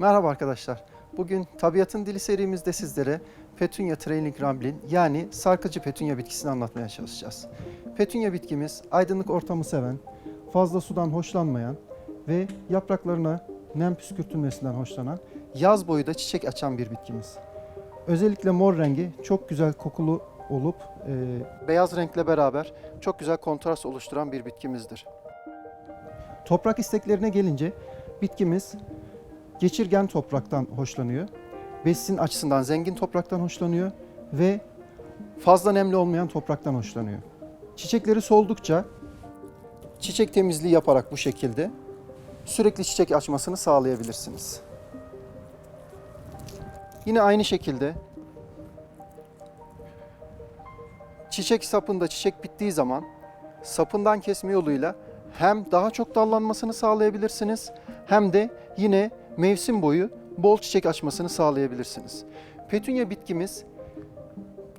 Merhaba arkadaşlar. Bugün Tabiatın Dili serimizde sizlere Petunia trailing ramblin yani sarkıcı petunya bitkisini anlatmaya çalışacağız. Petunya bitkimiz aydınlık ortamı seven, fazla sudan hoşlanmayan ve yapraklarına nem püskürtülmesinden hoşlanan, yaz boyu da çiçek açan bir bitkimiz. Özellikle mor rengi çok güzel kokulu olup e, beyaz renkle beraber çok güzel kontrast oluşturan bir bitkimizdir. Toprak isteklerine gelince bitkimiz geçirgen topraktan hoşlanıyor. Besin açısından zengin topraktan hoşlanıyor ve fazla nemli olmayan topraktan hoşlanıyor. Çiçekleri soldukça çiçek temizliği yaparak bu şekilde sürekli çiçek açmasını sağlayabilirsiniz. Yine aynı şekilde çiçek sapında çiçek bittiği zaman sapından kesme yoluyla hem daha çok dallanmasını sağlayabilirsiniz hem de yine mevsim boyu bol çiçek açmasını sağlayabilirsiniz. Petunya bitkimiz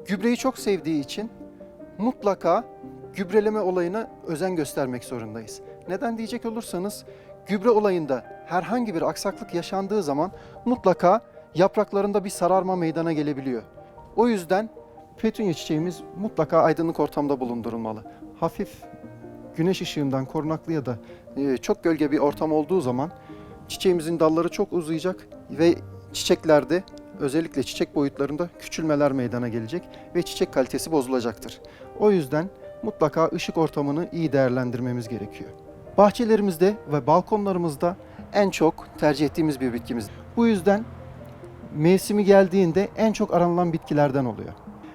gübreyi çok sevdiği için mutlaka gübreleme olayına özen göstermek zorundayız. Neden diyecek olursanız gübre olayında herhangi bir aksaklık yaşandığı zaman mutlaka yapraklarında bir sararma meydana gelebiliyor. O yüzden petunya çiçeğimiz mutlaka aydınlık ortamda bulundurulmalı. Hafif güneş ışığından korunaklı ya da e, çok gölge bir ortam olduğu zaman çiçeğimizin dalları çok uzayacak ve çiçeklerde özellikle çiçek boyutlarında küçülmeler meydana gelecek ve çiçek kalitesi bozulacaktır. O yüzden mutlaka ışık ortamını iyi değerlendirmemiz gerekiyor. Bahçelerimizde ve balkonlarımızda en çok tercih ettiğimiz bir bitkimiz. Bu yüzden mevsimi geldiğinde en çok aranılan bitkilerden oluyor.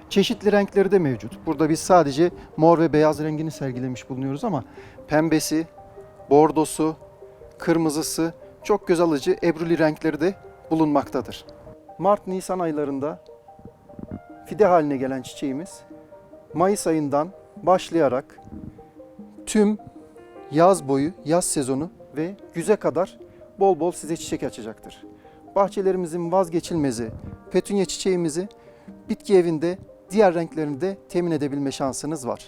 Çeşitli renkleri de mevcut. Burada biz sadece mor ve beyaz rengini sergilemiş bulunuyoruz ama pembesi, bordosu, kırmızısı çok göz alıcı ebruli renkleri de bulunmaktadır. Mart-Nisan aylarında fide haline gelen çiçeğimiz Mayıs ayından başlayarak tüm yaz boyu, yaz sezonu ve güze kadar bol bol size çiçek açacaktır. Bahçelerimizin vazgeçilmezi petunya çiçeğimizi bitki evinde diğer renklerini de temin edebilme şansınız var.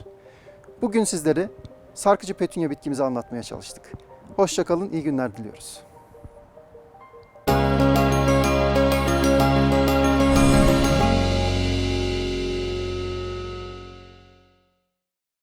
Bugün sizlere sarkıcı petunya bitkimizi anlatmaya çalıştık. Hoşçakalın, iyi günler diliyoruz.